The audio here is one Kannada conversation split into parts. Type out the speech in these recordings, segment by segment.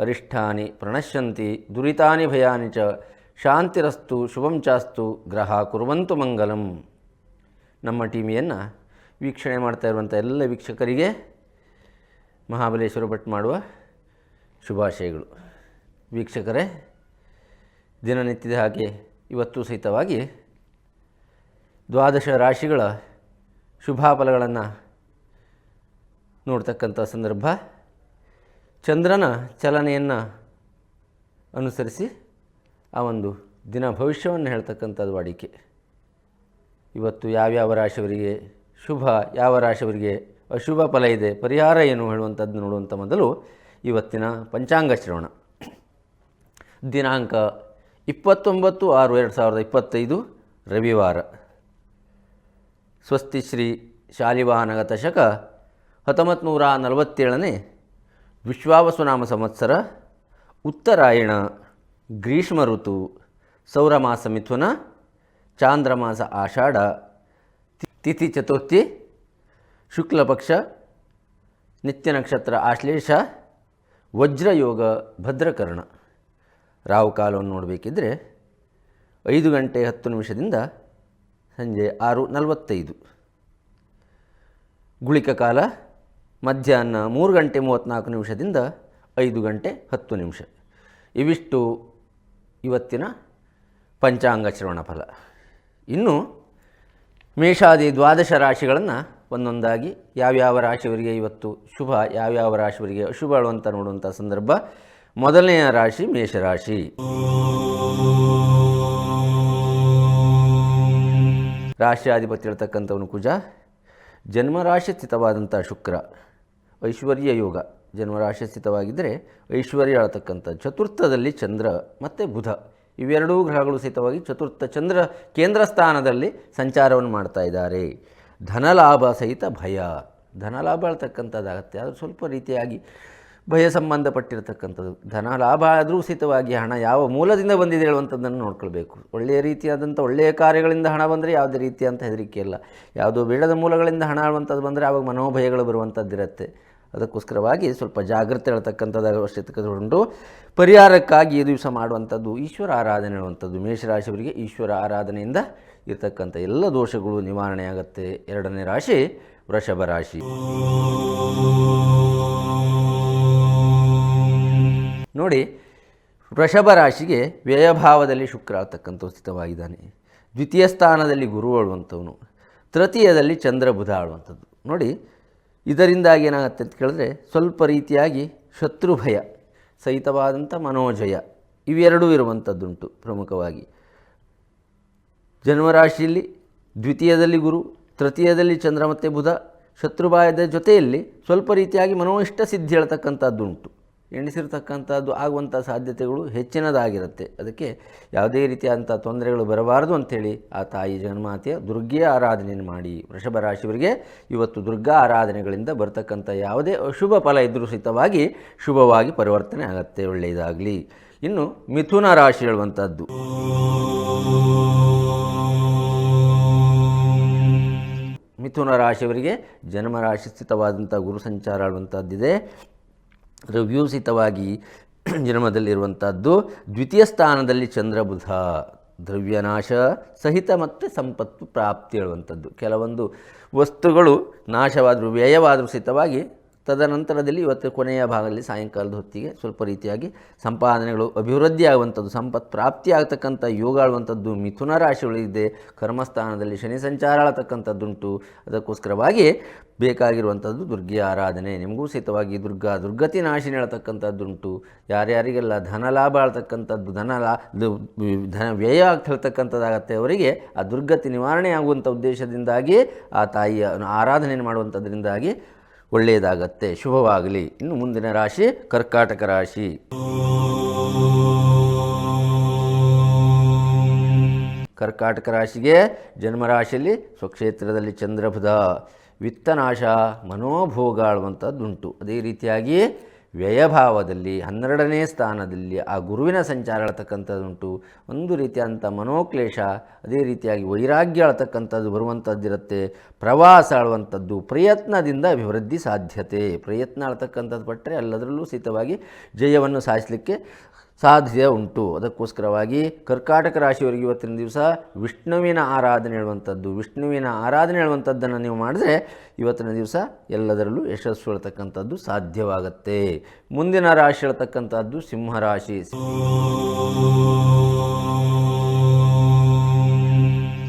ಅರಿಷ್ಠಾನಿ ಪ್ರಣಶ್ಯಂತಿ ದುರಿತಾನಿ ಭಯಾನಿ ಚ. ಶಾಂತಿರಸ್ತು ಶುಭಂ ಚಾಸ್ತು ಗ್ರಹ ಕುರುವಂತು ಮಂಗಲಂ. ನಮ್ಮ ಟೀಮಿಯನ್ನು ವೀಕ್ಷಣೆ ಮಾಡ್ತಾ ಇರುವಂಥ ಎಲ್ಲ ವೀಕ್ಷಕರಿಗೆ ಮಹಾಬಲೇಶ್ವರ ಭಟ್ ಮಾಡುವ ಶುಭಾಶಯಗಳು. ವೀಕ್ಷಕರೇ, ದಿನನಿತ್ಯದ ಹಾಗೆ ಇವತ್ತು ಸಹಿತವಾಗಿ ದ್ವಾದಶ ರಾಶಿಗಳ ಶುಭಾಫಲಗಳನ್ನು ನೋಡ್ತಕ್ಕಂಥ ಸಂದರ್ಭ ಚಂದ್ರನ ಚಲನೆಯನ್ನು ಅನುಸರಿಸಿ ಆ ಒಂದು ದಿನ ಭವಿಷ್ಯವನ್ನು ಹೇಳ್ತಕ್ಕಂಥದ್ದು ವಾಡಿಕೆ. ಇವತ್ತು ಯಾವ್ಯಾವ ರಾಶಿಯವರಿಗೆ ಶುಭ, ಯಾವ ರಾಶಿಯವರಿಗೆ ಅಶುಭ ಫಲ ಇದೆ, ಪರಿಹಾರ ಏನು ಹೇಳುವಂಥದ್ದು ನೋಡುವಂಥ ಮೊದಲು ಇವತ್ತಿನ ಪಂಚಾಂಗ ಶ್ರವಣ. ದಿನಾಂಕ ಇಪ್ಪತ್ತೊಂಬತ್ತು ಆರು ಎರಡು ಸಾವಿರದ ಇಪ್ಪತ್ತೈದು ರವಿವಾರ. ಸ್ವಸ್ತಿ ಶ್ರೀ ಶಾಲಿವಾಹನಗ ದಶಕ ಹತ್ತೊಂಬತ್ತು ನೂರ ನಲವತ್ತೇಳನೇ ವಿಶ್ವಾವಸುನಾಮ ಸಂವತ್ಸರ, ಉತ್ತರಾಯಣ, ಗ್ರೀಷ್ಮ ಋತು, ಸೌರಮಾಸ ಮಿಥುನ, ಚಾಂದ್ರಮಾಸ ಆಷಾಢ, ತಿಥಿ ಚತುರ್ಥಿ, ಶುಕ್ಲಪಕ್ಷ, ನಿತ್ಯ ನಕ್ಷತ್ರ ಆಶ್ಲೇಷ, ವಜ್ರಯೋಗ ಭದ್ರಕರ್ಣ. ರಾವು ಕಾಲವನ್ನು ನೋಡಬೇಕಿದ್ರೆ ಐದು ಗಂಟೆ ಹತ್ತು ನಿಮಿಷದಿಂದ ಸಂಜೆ ಆರು ನಲವತ್ತೈದು. ಗುಳಿಕ ಕಾಲ ಮಧ್ಯಾಹ್ನ ಮೂರು ಗಂಟೆ ಮೂವತ್ತ್ನಾಲ್ಕು ನಿಮಿಷದಿಂದ ಐದು ಗಂಟೆ ಹತ್ತು ನಿಮಿಷ. ಇವಿಷ್ಟು ಇವತ್ತಿನ ಪಂಚಾಂಗ ಶ್ರವಣ ಫಲ. ಇನ್ನು ಮೇಷಾದಿ ದ್ವಾದಶ ರಾಶಿಗಳನ್ನು ಒಂದೊಂದಾಗಿ ಯಾವ್ಯಾವ ರಾಶಿಯವರಿಗೆ ಇವತ್ತು ಶುಭ, ಯಾವ್ಯಾವ ರಾಶಿಯವರಿಗೆ ಅಶುಭ ಅಂತ ನೋಡುವಂಥ ಸಂದರ್ಭ ಮೊದಲನೆಯ ರಾಶಿ ಮೇಷರಾಶಿ ರಾಶಿಯಾಧಿಪತಿ ಹೇಳ್ತಕ್ಕಂಥವನು ಕುಜ. ಜನ್ಮರಾಶಿ ಸ್ಥಿತವಾದಂಥ ಶುಕ್ರ. ಐಶ್ವರ್ಯ ಯೋಗ ಜನ್ಮರಾಶಿ ಸ್ಥಿತವಾಗಿದ್ದರೆ ಐಶ್ವರ್ಯ ಆಳ್ತಕ್ಕಂಥ ಚತುರ್ಥದಲ್ಲಿ ಚಂದ್ರ ಮತ್ತು ಬುಧ. ಇವೆರಡೂ ಗ್ರಹಗಳು ಸಹಿತವಾಗಿ ಚತುರ್ಥ ಚಂದ್ರ ಕೇಂದ್ರ ಸ್ಥಾನದಲ್ಲಿ ಸಂಚಾರವನ್ನು ಮಾಡ್ತಾ ಇದ್ದಾರೆ. ಧನಲಾಭ ಸಹಿತ ಭಯ. ಧನಲಾಭ ಆಳ್ತಕ್ಕಂಥದ್ದಾಗತ್ತೆ ಅದು ಸ್ವಲ್ಪ ರೀತಿಯಾಗಿ ಭಯ ಸಂಬಂಧಪಟ್ಟಿರತಕ್ಕಂಥದ್ದು. ಧನ ಲಾಭ ಆದರೂ ಸಹಿತವಾಗಿ ಹಣ ಯಾವ ಮೂಲದಿಂದ ಬಂದಿದೆ ಹೇಳುವಂಥದ್ದನ್ನು ನೋಡ್ಕೊಳ್ಬೇಕು. ಒಳ್ಳೆಯ ರೀತಿಯಾದಂಥ ಒಳ್ಳೆಯ ಕಾರ್ಯಗಳಿಂದ ಹಣ ಬಂದರೆ ಯಾವುದೇ ರೀತಿಯಂಥ ಹೆದರಿಕೆ ಇಲ್ಲ. ಯಾವುದೋ ಬೇಡದ ಮೂಲಗಳಿಂದ ಹಣ ಆಳುವಂಥದ್ದು ಬಂದರೆ ಆವಾಗ ಮನೋಭಯಗಳು ಬರುವಂಥದ್ದಿರುತ್ತೆ. ಅದಕ್ಕೋಸ್ಕರವಾಗಿ ಸ್ವಲ್ಪ ಜಾಗ್ರತೆ ಹೇಳ್ತಕ್ಕಂಥದ್ದು ಅವಶ್ಯಕತೆ ಉಂಟು. ಪರಿಹಾರಕ್ಕಾಗಿ ಈ ದಿವಸ ಮಾಡುವಂಥದ್ದು ಈಶ್ವರ ಆರಾಧನೆ ಹೇಳುವಂಥದ್ದು ಮೇಷರಾಶಿಯವರಿಗೆ ಈಶ್ವರ ಆರಾಧನೆಯಿಂದ ಇರತಕ್ಕಂಥ ಎಲ್ಲ ದೋಷಗಳು ನಿವಾರಣೆ ಆಗುತ್ತೆ ಎರಡನೇ ರಾಶಿ ವೃಷಭ ರಾಶಿ. ನೋಡಿ, ವೃಷಭ ರಾಶಿಗೆ ವ್ಯಯಭಾವದಲ್ಲಿ ಶುಕ್ರ ಆಗ್ತಕ್ಕಂಥ ಸ್ಥಿತವಾಗಿದ್ದಾನೆ. ದ್ವಿತೀಯ ಸ್ಥಾನದಲ್ಲಿ ಗುರು ಆಳುವಂಥವನು. ತೃತೀಯದಲ್ಲಿ ಚಂದ್ರ ಬುಧ ಆಳುವಂಥದ್ದು. ನೋಡಿ ಇದರಿಂದಾಗಿ ಏನಾಗುತ್ತೆ ಅಂತ ಕೇಳಿದ್ರೆ ಸ್ವಲ್ಪ ರೀತಿಯಾಗಿ ಶತ್ರು ಭಯ ಸಹಿತವಾದಂಥ ಮನೋಜಯ, ಇವೆರಡೂ ಇರುವಂಥದ್ದುಂಟು ಪ್ರಮುಖವಾಗಿ. ಜನ್ಮರಾಶಿಯಲ್ಲಿ ದ್ವಿತೀಯದಲ್ಲಿ ಗುರು, ತೃತೀಯದಲ್ಲಿ ಚಂದ್ರ ಮತ್ತು ಬುಧ, ಶತ್ರುಭಾಯದ ಜೊತೆಯಲ್ಲಿ ಸ್ವಲ್ಪ ರೀತಿಯಾಗಿ ಮನೋಇಷ್ಟ ಸಿದ್ಧಿ ಹೇಳ್ತಕ್ಕಂಥದ್ದುಂಟು. ಎಣಿಸಿರ್ತಕ್ಕಂಥದ್ದು ಆಗುವಂಥ ಸಾಧ್ಯತೆಗಳು ಹೆಚ್ಚಿನದಾಗಿರುತ್ತೆ. ಅದಕ್ಕೆ ಯಾವುದೇ ರೀತಿಯಾದಂಥ ತೊಂದರೆಗಳು ಬರಬಾರದು ಅಂಥೇಳಿ ಆ ತಾಯಿ ಜಗನ್ಮಾತೆಯ ದುರ್ಗೆಯ ಆರಾಧನೆಯನ್ನು ಮಾಡಿ. ವೃಷಭ ರಾಶಿಯವರಿಗೆ ಇವತ್ತು ದುರ್ಗಾ ಆರಾಧನೆಗಳಿಂದ ಬರತಕ್ಕಂಥ ಯಾವುದೇ ಅಶುಭ ಫಲ ಇದ್ದರೂ ಶುಭವಾಗಿ ಪರಿವರ್ತನೆ ಆಗುತ್ತೆ, ಒಳ್ಳೆಯದಾಗಲಿ. ಇನ್ನು ಮಿಥುನ ರಾಶಿ ಹೇಳುವಂಥದ್ದು. ಮಿಥುನ ರಾಶಿಯವರಿಗೆ ಜನ್ಮರಾಶಿ ಸ್ಥಿತವಾದಂಥ ಗುರು ಸಂಚಾರ ಆಡುವಂಥದ್ದಿದೆ ರವ್ಯೂಸಿತವಾಗಿ ಜನ್ಮದಲ್ಲಿರುವಂಥದ್ದು. ದ್ವಿತೀಯ ಸ್ಥಾನದಲ್ಲಿ ಚಂದ್ರಬುಧ ದ್ರವ್ಯನಾಶ ಸಹಿತ ಮತ್ತು ಸಂಪತ್ತು ಪ್ರಾಪ್ತಿ ಹೇಳುವಂಥದ್ದು. ಕೆಲವೊಂದು ವಸ್ತುಗಳು ನಾಶವಾದರೂ, ವ್ಯಯವಾದರೂ ಸಹಿತವಾಗಿ ತದನಂತರದಲ್ಲಿ ಇವತ್ತು ಕೊನೆಯ ಭಾಗದಲ್ಲಿ ಸಾಯಂಕಾಲದ ಹೊತ್ತಿಗೆ ಸ್ವಲ್ಪ ರೀತಿಯಾಗಿ ಸಂಪಾದನೆಗಳು ಅಭಿವೃದ್ಧಿ ಆಗುವಂಥದ್ದು ಸಂಪತ್ ಪ್ರಾಪ್ತಿ ಆಗ್ತಕ್ಕಂಥ ಯೋಗ ಆಳುವಂಥದ್ದು ಮಿಥುನ ರಾಶಿಗಳಿದೆ ಕರ್ಮಸ್ಥಾನದಲ್ಲಿ ಶನಿ ಸಂಚಾರ ಆಳತಕ್ಕಂಥದ್ದುಂಟು ಅದಕ್ಕೋಸ್ಕರವಾಗಿ ಬೇಕಾಗಿರುವಂಥದ್ದು ದುರ್ಗೆಯ ಆರಾಧನೆ. ನಿಮಗೂ ಸಹಿತವಾಗಿ ದುರ್ಗಾ ದುರ್ಗತಿ ನಾಶಿನಿ ಹೇಳ್ತಕ್ಕಂಥದ್ದುಂಟು. ಯಾರ್ಯಾರಿಗೆಲ್ಲ ಧನ ಲಾಭ ಆಳ್ತಕ್ಕಂಥದ್ದು ಧನ ಲಾ ಧನ ವ್ಯಯ ಹೇಳ್ತಕ್ಕಂಥದ್ದಾಗತ್ತೆ ಅವರಿಗೆ ಆ ದುರ್ಗತಿ ನಿವಾರಣೆ ಆಗುವಂಥ ಉದ್ದೇಶದಿಂದಾಗಿ ಆ ತಾಯಿಯ ಆರಾಧನೆಯನ್ನು ಮಾಡುವಂಥದ್ರಿಂದಾಗಿ ಒಳ್ಳೆಯದಾಗತ್ತೆ, ಶುಭವಾಗಲಿ. ಇನ್ನು ಮುಂದಿನ ರಾಶಿ ಕರ್ಕಾಟಕ ರಾಶಿ. ಕರ್ಕಾಟಕ ರಾಶಿಗೆ ಜನ್ಮರಾಶಿಯಲ್ಲಿ ಸ್ವಕ್ಷೇತ್ರದಲ್ಲಿ ಚಂದ್ರಬುಧ. ವಿತ್ತನಾಶ, ಮನೋಭೋಗ ಆಳುವಂಥದ್ದುಂಟು. ಅದೇ ರೀತಿಯಾಗಿ ವ್ಯಯಭಾವದಲ್ಲಿ ಹನ್ನೆರಡನೇ ಸ್ಥಾನದಲ್ಲಿ ಆ ಗುರುವಿನ ಸಂಚಾರ ಹೇಳ್ತಕ್ಕಂಥದ್ದುಂಟು. ಒಂದು ರೀತಿಯಾದಂಥ ಮನೋಕ್ಲೇಶ, ಅದೇ ರೀತಿಯಾಗಿ ವೈರಾಗ್ಯ ಅಳ್ತಕ್ಕಂಥದ್ದು ಬರುವಂಥದ್ದಿರುತ್ತೆ ಪ್ರವಾಸ ಆಳುವಂಥದ್ದು ಪ್ರಯತ್ನದಿಂದ ಅಭಿವೃದ್ಧಿ ಸಾಧ್ಯತೆ. ಪ್ರಯತ್ನ ಆಳ್ತಕ್ಕಂಥದ್ದು ಪಟ್ಟರೆ ಎಲ್ಲದರಲ್ಲೂ ಸಹಿತವಾಗಿ ಜಯವನ್ನು ಸಾಧಿಸಲಿಕ್ಕೆ ಸಾಧ್ಯ ಉಂಟು. ಅದಕ್ಕೋಸ್ಕರವಾಗಿ ಕರ್ಕಾಟಕ ರಾಶಿಯವರಿಗೆ ಇವತ್ತಿನ ದಿವಸ ವಿಷ್ಣುವಿನ ಆರಾಧನೆ ಹೇಳುವಂಥದ್ದು. ವಿಷ್ಣುವಿನ ಆರಾಧನೆ ಹೇಳುವಂಥದ್ದನ್ನು ನೀವು ಮಾಡಿದ್ರೆ ಇವತ್ತಿನ ದಿವಸ ಎಲ್ಲದರಲ್ಲೂ ಯಶಸ್ಸು ಹೇಳ್ತಕ್ಕಂಥದ್ದು ಸಾಧ್ಯವಾಗತ್ತೆ. ಮುಂದಿನ ರಾಶಿ ಹೇಳ್ತಕ್ಕಂಥದ್ದು ಸಿಂಹರಾಶಿ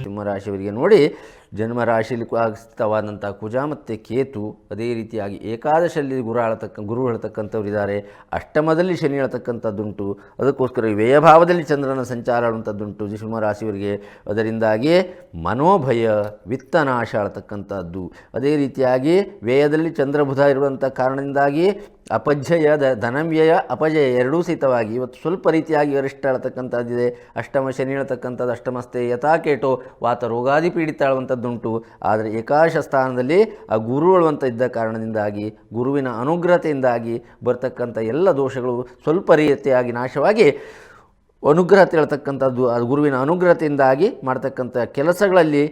ಸಿಂಹರಾಶಿಯವರಿಗೆ ನೋಡಿ ಜನ್ಮರಾಶಿಯಲ್ಲಿ ಸ್ಥಿತವಾದಂಥ ಕುಜ ಮತ್ತು ಕೇತು ಅದೇ ರೀತಿಯಾಗಿ ಏಕಾದಶಲ್ಲಿ ಗುರು ಆಳತಕ್ಕ ಗುರು ಹೇಳ್ತಕ್ಕಂಥವ್ರು ಇದ್ದಾರೆ. ಅಷ್ಟಮದಲ್ಲಿ ಶನಿ ಹೇಳ್ತಕ್ಕಂಥದ್ದುಂಟು. ಅದಕ್ಕೋಸ್ಕರ ವ್ಯಯಭಾವದಲ್ಲಿ ಚಂದ್ರನ ಸಂಚಾರ ಆಡುವಂಥದ್ದುಂಟು. ಸಿಂಹರಾಶಿಯವರಿಗೆ ಅದರಿಂದಾಗಿ ಮನೋಭಯ, ವಿತ್ತನಾಶ ಆಳ್ತಕ್ಕಂಥದ್ದು. ಅದೇ ರೀತಿಯಾಗಿ ವ್ಯಯದಲ್ಲಿ ಚಂದ್ರಬುಧ ಇರುವಂಥ ಕಾರಣದಿಂದಾಗಿ ಅಪಜಯ ದ ಧನವ್ಯಯ, ಅಪಜಯ ಎರಡೂ ಸಹಿತವಾಗಿ ಇವತ್ತು ಸ್ವಲ್ಪ ರೀತಿಯಾಗಿ ಗರಿಷ್ಠ ಹೇಳ್ತಕ್ಕಂಥದ್ದಿದೆ ಅಷ್ಟಮ ಶನಿ ಹೇಳ್ತಕ್ಕಂಥದ್ದು ಅಷ್ಟಮಸ್ತೆ ಯಥಾಕೇಟೋ ವಾತ ರೋಗಾದಿ ಪೀಡಿತ ಹೇಳುವಂಥದ್ದುಂಟು ಆದರೆ ಏಕಾಶ ಸ್ಥಾನದಲ್ಲಿ ಆ ಗುರು ಅಳುವಂಥ ಇದ್ದ ಕಾರಣದಿಂದಾಗಿ, ಗುರುವಿನ ಅನುಗ್ರಹತೆಯಿಂದಾಗಿ ಬರ್ತಕ್ಕಂಥ ಎಲ್ಲ ದೋಷಗಳು ಸ್ವಲ್ಪ ರೀತಿಯಾಗಿ ನಾಶವಾಗಿ ಅನುಗ್ರಹ ಹೇಳ್ತಕ್ಕಂಥದ್ದು ಅದು ಗುರುವಿನ ಅನುಗ್ರಹತೆಯಿಂದಾಗಿ ಮಾಡ್ತಕ್ಕಂಥ ಕೆಲಸಗಳಲ್ಲಿ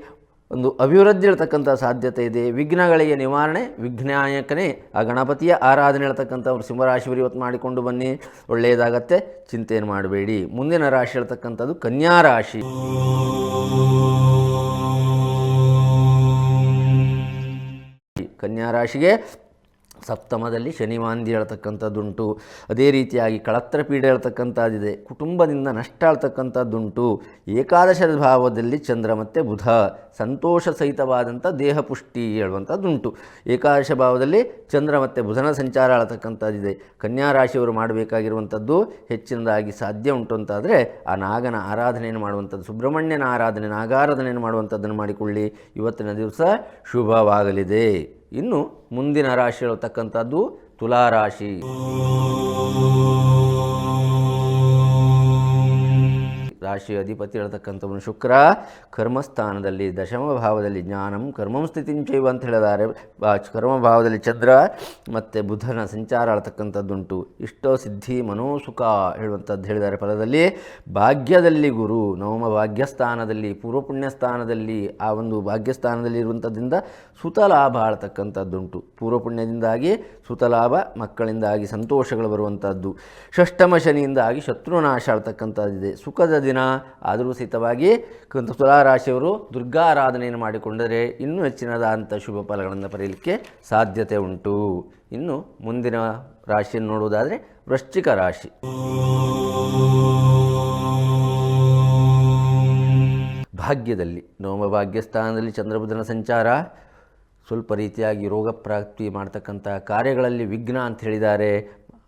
ಒಂದು ಅಭಿವೃದ್ಧಿ ಇರತಕ್ಕಂಥ ಸಾಧ್ಯತೆ ಇದೆ. ವಿಘ್ನಗಳಿಗೆ ನಿವಾರಣೆ, ವಿಘ್ನಾಯಕನೇ ಆ ಗಣಪತಿಯ ಆರಾಧನೆ ಹೇಳ್ತಕ್ಕಂಥವ್ರು ಸಿಂಹರಾಶಿಯವರು ಇವತ್ತು ಮಾಡಿಕೊಂಡು ಬನ್ನಿ. ಒಳ್ಳೆಯದಾಗತ್ತೆ. ಚಿಂತೆಯನ್ನು ಮಾಡಬೇಡಿ. ಮುಂದಿನ ರಾಶಿ ಹೇಳ್ತಕ್ಕಂಥದ್ದು ಕನ್ಯಾ ರಾಶಿ. ಕನ್ಯಾ ರಾಶಿಗೆ ಸಪ್ತಮದಲ್ಲಿ ಶನಿವಾಂದಿ ಹೇಳ್ತಕ್ಕಂಥದ್ದುಂಟು. ಅದೇ ರೀತಿಯಾಗಿ ಕಳತ್ರ ಪೀಡೆ ಹೇಳ್ತಕ್ಕಂಥದ್ದಿದೆ. ಕುಟುಂಬದಿಂದ ನಷ್ಟ ಹೇಳ್ತಕ್ಕಂಥದ್ದುಂಟು. ಏಕಾದಶ ಭಾವದಲ್ಲಿ ಚಂದ್ರ ಮತ್ತು ಬುಧ ಸಂತೋಷ ಸಹಿತವಾದಂಥ ದೇಹ ಪುಷ್ಟಿ ಹೇಳುವಂಥದ್ದುಂಟು. ಏಕಾದಶ ಭಾವದಲ್ಲಿ ಚಂದ್ರ ಮತ್ತು ಬುಧನ ಸಂಚಾರ ಹೇಳ್ತಕ್ಕಂಥದ್ದಿದೆ. ಕನ್ಯಾ ರಾಶಿಯವರು ಮಾಡಬೇಕಾಗಿರುವಂಥದ್ದು ಹೆಚ್ಚಿನದಾಗಿ ಸಾಧ್ಯ ಉಂಟು ಅಂತಾದರೆ ಆ ನಾಗನ ಆರಾಧನೆಯನ್ನು ಮಾಡುವಂಥದ್ದು, ಸುಬ್ರಹ್ಮಣ್ಯನ ಆರಾಧನೆ, ನಾಗಾರಾಧನೆಯನ್ನು ಮಾಡುವಂಥದ್ದನ್ನು ಮಾಡಿಕೊಳ್ಳಿ. ಇವತ್ತಿನ ದಿವಸ ಶುಭವಾಗಲಿದೆ. ಇನ್ನು ಮುಂದಿನ ರಾಶಿ ಹೇಳ್ತಕ್ಕಂಥದ್ದು ತುಲಾರಾಶಿ. ರಾಶಿ ಅಧಿಪತಿ ಹೇಳ್ತಕ್ಕಂಥವನು ಶುಕ್ರ. ಕರ್ಮಸ್ಥಾನದಲ್ಲಿ ದಶಮ ಭಾವದಲ್ಲಿ ಜ್ಞಾನಂ, ಕರ್ಮಂ ಸ್ಥಿತಿಂಚೈವ ಅಂತ ಹೇಳಿದ್ದಾರೆ. ಕರ್ಮ ಭಾವದಲ್ಲಿ ಚಂದ್ರ ಮತ್ತು ಬುಧನ ಸಂಚಾರ ಆಳ್ತಕ್ಕಂಥದ್ದುಂಟು ಇಷ್ಟೋ ಸಿದ್ಧಿ ಮನೋಸುಖ ಹೇಳುವಂಥದ್ದು ಹೇಳಿದ್ದಾರೆ ಫಲದಲ್ಲಿ. ಭಾಗ್ಯದಲ್ಲಿ ಗುರು, ನವಮ ಭಾಗ್ಯಸ್ಥಾನದಲ್ಲಿ, ಪೂರ್ವ ಪುಣ್ಯ ಸ್ಥಾನದಲ್ಲಿ ಆ ಒಂದು ಭಾಗ್ಯಸ್ಥಾನದಲ್ಲಿ ಇರುವಂಥದ್ದಿಂದ ಸುತಲಾಭ ಆಳ್ತಕ್ಕಂಥದ್ದುಂಟು ಪೂರ್ವ ಪುಣ್ಯದಿಂದಾಗಿ ಸುತಲಾಭ, ಮಕ್ಕಳಿಂದಾಗಿ ಸಂತೋಷಗಳು ಬರುವಂಥದ್ದು. ಷಷ್ಠಮ ಶನಿಯಿಂದಾಗಿ ಶತ್ರುನಾಶ ಆಳ್ತಕ್ಕಂಥದ್ದಿದೆ ಸುಖದ ದಿನ ಆದರೂ ಸಹಿತವಾಗಿ ತುಲಾರಾಶಿಯವರು ದುರ್ಗಾ ಆರಾಧನೆಯನ್ನು ಮಾಡಿಕೊಂಡರೆ ಇನ್ನೂ ಹೆಚ್ಚಿನದಾದಂಥ ಶುಭ ಫಲಗಳನ್ನು ಪಡೆಯಲಿಕ್ಕೆ ಸಾಧ್ಯತೆ ಉಂಟು. ಇನ್ನು ಮುಂದಿನ ರಾಶಿಯನ್ನು ನೋಡುವುದಾದರೆ ವೃಶ್ಚಿಕ ರಾಶಿ. ಭಾಗ್ಯದಲ್ಲಿ, ನವಮ ಭಾಗ್ಯಸ್ಥಾನದಲ್ಲಿ ಚಂದ್ರಬುಧನ ಸಂಚಾರ. ಸ್ವಲ್ಪ ರೀತಿಯಾಗಿ ರೋಗ ಪ್ರಾಪ್ತಿ ಮಾಡ್ತಕ್ಕಂಥ ಕಾರ್ಯಗಳಲ್ಲಿ ವಿಘ್ನ ಅಂತ ಹೇಳಿದ್ದಾರೆ.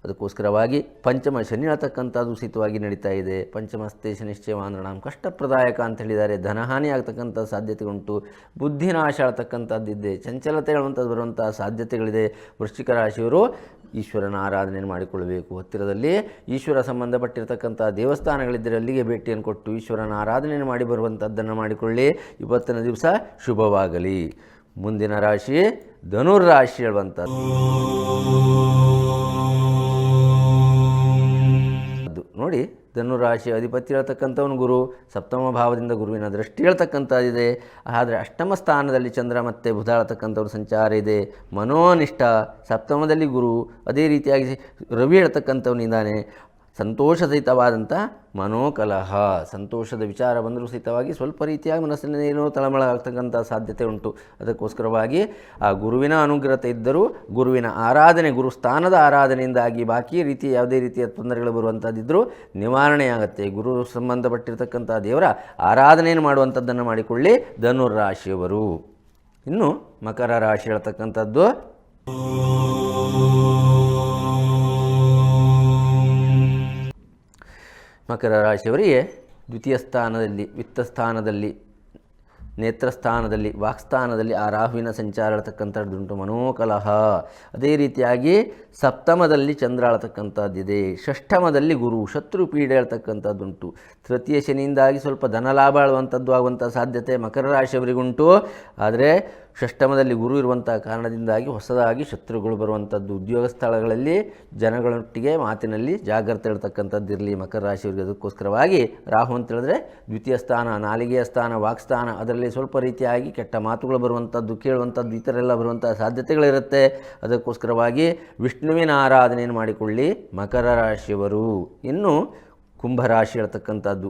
ಅದಕ್ಕೋಸ್ಕರವಾಗಿ ಪಂಚಮ ಶನಿ ಹೇಳ್ತಕ್ಕಂಥದ್ದು ಉಚಿತವಾಗಿ ನಡೀತಾ ಇದೆ. ಪಂಚಮಸ್ತೆ ಶನಿಶ್ಚಯವಾಂದ್ರಣಾಂ ಕಷ್ಟಪ್ರದಾಯಕ ಅಂತ ಹೇಳಿದ್ದಾರೆ. ಧನಹಾನಿ ಆಗ್ತಕ್ಕಂಥ ಸಾಧ್ಯತೆ ಉಂಟು ಬುದ್ಧಿನಾಶ ಚಂಚಲತೆ ಹೇಳುವಂಥದ್ದು ಬರುವಂಥ ಸಾಧ್ಯತೆಗಳಿದೆ. ವೃಶ್ಚಿಕ ರಾಶಿಯವರು ಈಶ್ವರನ ಆರಾಧನೆ ಮಾಡಿಕೊಳ್ಳಬೇಕು. ಹತ್ತಿರದಲ್ಲಿ ಈಶ್ವರ ಸಂಬಂಧಪಟ್ಟಿರತಕ್ಕಂಥ ದೇವಸ್ಥಾನಗಳಿದ್ದರೆ ಅಲ್ಲಿಗೆ ಭೇಟಿಯನ್ನು ಕೊಟ್ಟು ಈಶ್ವರನ ಆರಾಧನೆ ಮಾಡಿ ಬರುವಂಥದ್ದನ್ನು ಮಾಡಿಕೊಳ್ಳಿ. ಇವತ್ತಿನ ದಿವಸ ಶುಭವಾಗಲಿ. ಮುಂದಿನ ರಾಶಿ ಧನುರ್ ರಾಶಿ ಹೇಳುವಂಥದ್ದು. ಧನುರಾಶಿ ಅಧಿಪತಿ ಹೇಳ್ತಕ್ಕಂಥವನು ಗುರು, ಸಪ್ತಮ ಭಾವದಿಂದ ಗುರುವಿನ ದೃಷ್ಟಿ ಹೇಳ್ತಕ್ಕಂಥದ್ದಿದೆ ಆದರೆ ಅಷ್ಟಮ ಸ್ಥಾನದಲ್ಲಿ ಚಂದ್ರ ಮತ್ತು ಬುಧ ಹೇಳ್ತಕ್ಕಂಥವ್ರ ಸಂಚಾರ ಇದೆ. ಮನೋನಿಷ್ಠ, ಸಪ್ತಮದಲ್ಲಿ ಗುರು, ಅದೇ ರೀತಿಯಾಗಿ ರವಿ ಹೇಳ್ತಕ್ಕಂಥವನಿದ್ದಾನೆ ಸಂತೋಷ ಸಹಿತವಾದಂಥ ಮನೋಕಲಹ, ಸಂತೋಷದ ವಿಚಾರ ಬಂದರೂ ಸಹಿತವಾಗಿ ಸ್ವಲ್ಪ ರೀತಿಯಾಗಿ ಮನಸ್ಸಿನಲ್ಲಿ ಏನೋ ತಳಮಳ ಆಗ್ತಕ್ಕಂಥ ಸಾಧ್ಯತೆ ಉಂಟು. ಅದಕ್ಕೋಸ್ಕರವಾಗಿ ಆ ಗುರುವಿನ ಅನುಗ್ರಹತೆ ಇದ್ದರೂ ಗುರುವಿನ ಆರಾಧನೆ ಗುರುಸ್ಥಾನದ ಆರಾಧನೆಯಿಂದಾಗಿ ಬಾಕಿ ರೀತಿ ಯಾವುದೇ ರೀತಿಯ ತೊಂದರೆಗಳು ಬರುವಂಥದ್ದಿದ್ದರೂ ನಿವಾರಣೆಯಾಗತ್ತೆ. ಗುರು ಸಂಬಂಧಪಟ್ಟಿರತಕ್ಕಂಥ ದೇವರ ಆರಾಧನೆಯನ್ನು ಮಾಡುವಂಥದ್ದನ್ನು ಮಾಡಿಕೊಳ್ಳಿ ಧನುರಾಶಿಯವರು ಇನ್ನು ಮಕರ ರಾಶಿ ಹೇಳ್ತಕ್ಕಂಥದ್ದು. ಮಕರ ರಾಶಿಯವರಿಗೆ ದ್ವಿತೀಯ ಸ್ಥಾನದಲ್ಲಿ, ವಿತ್ತ ಸ್ಥಾನದಲ್ಲಿ ನೇತ್ರಸ್ಥಾನದಲ್ಲಿ ವಾಕ್ಸ್ಥಾನದಲ್ಲಿ ಆ ರಾಹುವಿನ ಸಂಚಾರ ಅಳತಕ್ಕಂಥದ್ದುಂಟು ಮನೋಕಲಹ. ಅದೇ ರೀತಿಯಾಗಿ ಸಪ್ತಮದಲ್ಲಿ ಚಂದ್ರ ಇದೆ ಷಷ್ಠಮದಲ್ಲಿ ಗುರು, ಶತ್ರು ಪೀಡೆ ಹೇಳ್ತಕ್ಕಂಥದ್ದುಂಟು ತೃತೀಯ ಶನಿಯಿಂದಾಗಿ ಸ್ವಲ್ಪ ಧನಲಾಭ ಆಳುವಂಥದ್ದು ಆಗುವಂಥ ಸಾಧ್ಯತೆ ಮಕರ ರಾಶಿಯವರಿಗುಂಟು. ಆದರೆ ಷಷ್ಠಮದಲ್ಲಿ ಗುರು ಇರುವಂಥ ಕಾರಣದಿಂದಾಗಿ ಹೊಸದಾಗಿ ಶತ್ರುಗಳು ಬರುವಂಥದ್ದು. ಉದ್ಯೋಗ ಸ್ಥಳಗಳಲ್ಲಿ ಜನಗಳೊಟ್ಟಿಗೆ ಮಾತಿನಲ್ಲಿ ಜಾಗ್ರತೆ ಇರತಕ್ಕಂಥದ್ದು ಇರಲಿ. ಮಕರ ರಾಶಿಯವರಿಗೆ ಅದಕ್ಕೋಸ್ಕರವಾಗಿ ರಾಹು ಅಂತ ಹೇಳಿದ್ರೆ ದ್ವಿತೀಯ ಸ್ಥಾನ, ನಾಲಿಗೆಯ ಸ್ಥಾನ ವಾಕ್ಸ್ಥಾನ ಅದರಲ್ಲಿ ಸ್ವಲ್ಪ ರೀತಿಯಾಗಿ ಕೆಟ್ಟ ಮಾತುಗಳು ಬರುವಂಥದ್ದು, ಕೇಳುವಂಥದ್ದು, ಈ ಥರ ಎಲ್ಲ ಬರುವಂಥ ಸಾಧ್ಯತೆಗಳಿರುತ್ತೆ. ಅದಕ್ಕೋಸ್ಕರವಾಗಿ ವಿಷ್ಣುವಿನ ಆರಾಧನೆಯನ್ನು ಮಾಡಿಕೊಳ್ಳಿ ಮಕರ ರಾಶಿಯವರು. ಇನ್ನು ಕುಂಭರಾಶಿ ಹೇಳ್ತಕ್ಕಂಥದ್ದು.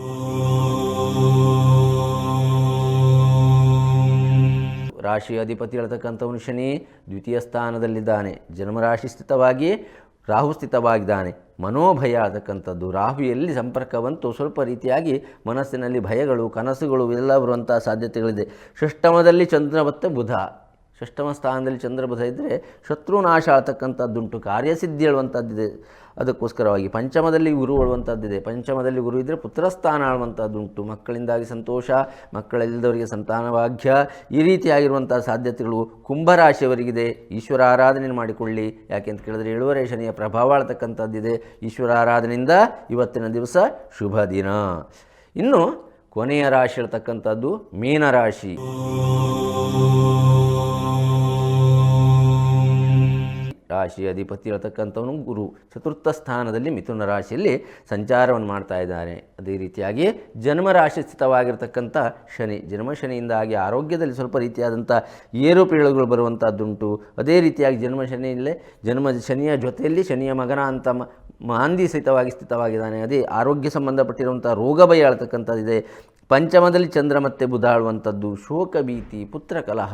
ರಾಶಿ ಅಧಿಪತಿ ಹೇಳ್ತಕ್ಕಂಥವನು ಮನುಷ್ಯನೇ ದ್ವಿತೀಯ ಸ್ಥಾನದಲ್ಲಿದ್ದಾನೆ. ಜನ್ಮರಾಶಿ ಸ್ಥಿತವಾಗಿ ರಾಹು ಸ್ಥಿತವಾಗಿದ್ದಾನೆ. ಮನೋಭಯ ಆಗತಕ್ಕಂಥದ್ದು ರಾಹುಯಲ್ಲಿ ಸಂಪರ್ಕವಂತೂ ಸ್ವಲ್ಪ ರೀತಿಯಾಗಿ ಮನಸ್ಸಿನಲ್ಲಿ ಭಯಗಳು, ಕನಸುಗಳು ಇವೆಲ್ಲ ಬರುವಂಥ ಸಾಧ್ಯತೆಗಳಿದೆ. ಷಷ್ಟಮದಲ್ಲಿ ಚಂದ್ರ ಮತ್ತು ಬುಧ. ಷಷ್ಠಮ ಸ್ಥಾನದಲ್ಲಿ ಚಂದ್ರ ಬುಧ ಇದ್ದರೆ ಶತ್ರುನಾಶ ಆಗ್ತಕ್ಕಂಥದ್ದುಂಟು. ಕಾರ್ಯಸಿದ್ಧಿ ಹೇಳುವಂಥದ್ದಿದೆ. ಅದಕ್ಕೋಸ್ಕರವಾಗಿ ಪಂಚಮದಲ್ಲಿ ಗುರು ಹೇಳುವಂಥದ್ದಿದೆ. ಪಂಚಮದಲ್ಲಿ ಗುರು ಇದ್ದರೆ ಪುತ್ರಸ್ಥಾನ ಆಳುವಂಥದ್ದುಂಟು ಮಕ್ಕಳಿಂದಾಗಿ ಸಂತೋಷ, ಮಕ್ಕಳಿಲ್ಲದವರಿಗೆ ಸಂತಾನ ಭಾಗ್ಯ ಈ ರೀತಿಯಾಗಿರುವಂಥ ಸಾಧ್ಯತೆಗಳು ಕುಂಭರಾಶಿಯವರಿಗಿದೆ. ಈಶ್ವರ ಆರಾಧನೆ ಮಾಡಿಕೊಳ್ಳಿ. ಯಾಕೆಂತ ಕೇಳಿದ್ರೆ ಏಳುವರೆ ಶನಿಯ ಪ್ರಭಾವ ಆಳ್ತಕ್ಕಂಥದ್ದಿದೆ. ಈಶ್ವರ ಆರಾಧನೆಯಿಂದ ಇವತ್ತಿನ ದಿವಸ ಶುಭ ದಿನ. ಇನ್ನು ಕೊನೆಯ ರಾಶಿ ಹೇಳ್ತಕ್ಕಂಥದ್ದು ಮೀನರಾಶಿ. ರಾಶಿ ಅಧಿಪತಿ ಹೇಳ್ತಕ್ಕಂಥವನು ಗುರು. ಚತುರ್ಥ ಸ್ಥಾನದಲ್ಲಿ ಮಿಥುನ ರಾಶಿಯಲ್ಲಿ ಸಂಚಾರವನ್ನು ಮಾಡ್ತಾ ಇದ್ದಾನೆ ಅದೇ ರೀತಿಯಾಗಿ ಜನ್ಮರಾಶಿ ಸ್ಥಿತವಾಗಿರ್ತಕ್ಕಂಥ ಶನಿ. ಜನ್ಮ ಶನಿಯಿಂದಾಗಿ ಆರೋಗ್ಯದಲ್ಲಿ ಸ್ವಲ್ಪ ರೀತಿಯಾದಂಥ ಏರುಪೇಳುಗಳು ಬರುವಂಥದ್ದುಂಟು. ಅದೇ ರೀತಿಯಾಗಿ ಜನ್ಮ ಶನಿಯಲ್ಲೇ, ಜನ್ಮ ಶನಿಯ ಜೊತೆಯಲ್ಲಿ ಶನಿಯ ಮಗನ ಅಂತ ಮಾಂದಿ ಸಹಿತವಾಗಿ ಸ್ಥಿತವಾಗಿದ್ದಾನೆ. ಅದೇ ಆರೋಗ್ಯ ಸಂಬಂಧಪಟ್ಟಿರುವಂಥ ರೋಗ ಭಯ ಹೇಳ್ತಕ್ಕಂಥದ್ದಿದೆ ಪಂಚಮದಲ್ಲಿ ಚಂದ್ರ ಮತ್ತೆ ಬುಧಾಳುವಂಥದ್ದು ಶೋಕ ಭೀತಿ ಪುತ್ರ ಕಲಹ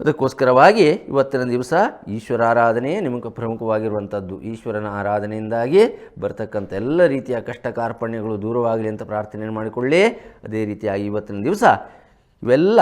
ಅದಕ್ಕೋಸ್ಕರವಾಗಿ ಇವತ್ತಿನ ದಿವಸ ಈಶ್ವರ ಆರಾಧನೆ ನಿಮಗೆ ಪ್ರಮುಖವಾಗಿರುವಂಥದ್ದು. ಈಶ್ವರನ ಆರಾಧನೆಯಿಂದಾಗಿ ಬರ್ತಕ್ಕಂಥ ಎಲ್ಲ ರೀತಿಯ ಕಷ್ಟ ಕಾರ್ಪಣ್ಯಗಳು ದೂರವಾಗಲಿ ಅಂತ ಪ್ರಾರ್ಥನೆ ಮಾಡಿಕೊಳ್ಳಿ. ಅದೇ ರೀತಿಯಾಗಿ ಇವತ್ತಿನ ದಿವಸ ಇವೆಲ್ಲ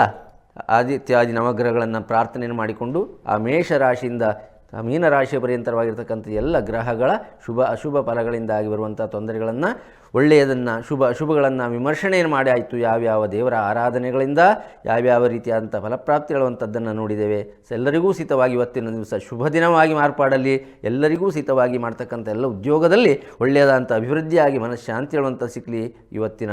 ಆದಿತ್ಯಾದಿ ನವಗ್ರಹಗಳನ್ನು ಪ್ರಾರ್ಥನೆಯನ್ನು ಮಾಡಿಕೊಂಡು ಆ ಮೇಷ ರಾಶಿಯಿಂದ ಆ ಮೀನ ರಾಶಿಯ ಪರ್ಯಂತರವಾಗಿರ್ತಕ್ಕಂಥ ಎಲ್ಲ ಗ್ರಹಗಳ ಶುಭ ಅಶುಭ ಫಲಗಳಿಂದಾಗಿ ಬರುವಂಥ ತೊಂದರೆಗಳನ್ನು, ಒಳ್ಳೆಯದನ್ನು, ಶುಭ ಅಶುಭಗಳನ್ನು ವಿಮರ್ಶನೆಯನ್ನು ಮಾಡಿ ಆಯಿತು ಯಾವ್ಯಾವ ದೇವರ ಆರಾಧನೆಗಳಿಂದ, ಯಾವ್ಯಾವ ರೀತಿಯಾದಂಥ ಫಲಪ್ರಾಪ್ತಿಗಳುವಂಥದ್ದನ್ನು ನೋಡಿದ್ದೇವೆ. ಸೊ ಎಲ್ಲರಿಗೂ ಸಹಿತವಾಗಿ ಇವತ್ತಿನ ದಿವಸ ಶುಭ ದಿನವಾಗಿ ಮಾರ್ಪಾಡಲ್ಲಿ, ಎಲ್ಲರಿಗೂ ಸಹಿತವಾಗಿ ಮಾಡ್ತಕ್ಕಂಥ ಎಲ್ಲ ಉದ್ಯೋಗದಲ್ಲಿ ಒಳ್ಳೆಯದಾದಂಥ ಅಭಿವೃದ್ಧಿಯಾಗಿ ಮನಃಶಾಂತಿ ಹೇಳುವಂಥ ಸಿಕ್ಕಲಿ ಇವತ್ತಿನ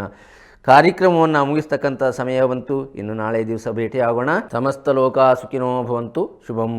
ಕಾರ್ಯಕ್ರಮವನ್ನು ಮುಗಿಸ್ತಕ್ಕಂಥ ಸಮಯ ಬಂತು. ಇನ್ನು ನಾಳೆ ದಿವಸ ಭೇಟಿಯಾಗೋಣ. ಸಮಸ್ತ ಲೋಕ ಸುಖಿನೋ ಭವಂತು. ಶುಭಂ